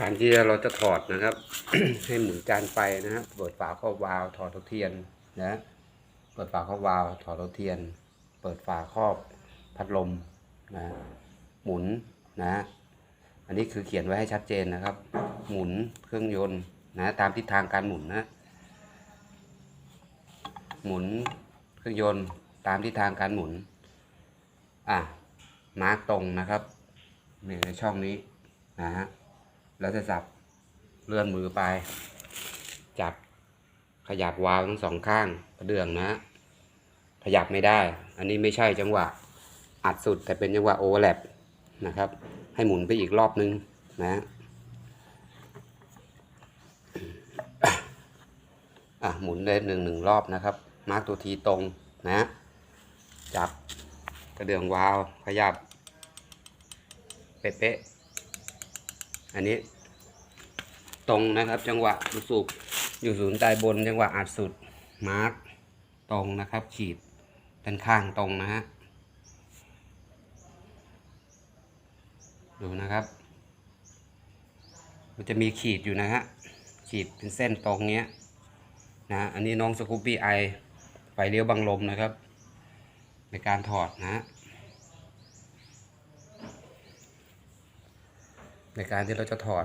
การที่เราจะถอดนะครับ ให้หมุนจานไฟนะฮะเปิดฝาครอบวาล์วถอดตัวเทียนนะเปิดฝาครอบวาล์วถอดตัวเทียน เปิดฝาครอบพัดลมนะหมุนนะ อันนี้คือเขียนไว้ให้ชัดเจนนะครับ หมุนเครื่องยนต์นะตามทิศทางการหมุนนะ หมุนเครื่องยนต์ตามทิศทางการหมุนอะมาร์กตรงนะครับในช่องนี้นะฮะ แล้วจะจับเลื่อนมือไป จับขยับวาล์วทั้งสองข้างกระเดื่องนะ ขยับไม่ได้ อันนี้ไม่ใช่จังหวะ อัดสุดแต่เป็นจังหวะโอเวอร์แลปนะครับ ให้หมุนไปอีกรอบนึงนะอะหมุนได้หนึ่งหนึ่งรอบนะครับ มาร์กตัวทีตรงนะ จับกระเดื่องวาล์วขยับ เป๊ะๆ อันนี้ ตรงนะครับ จังหวะสุกอยู่ศูนย์ใต้บน จังหวะอัดสุดมาร์กตรงนะครับ ขีดด้านข้างตรงนะฮะดูนะครับ มันจะมีขีดอยู่นะฮะขีดเป็นเส้นตรงเนี้ยนะอันนี้น้องสกูปปี้ไอไฟเลี้ยวบังลมนะครับ ในการถอดนะฮะ ในการที่เราจะถอด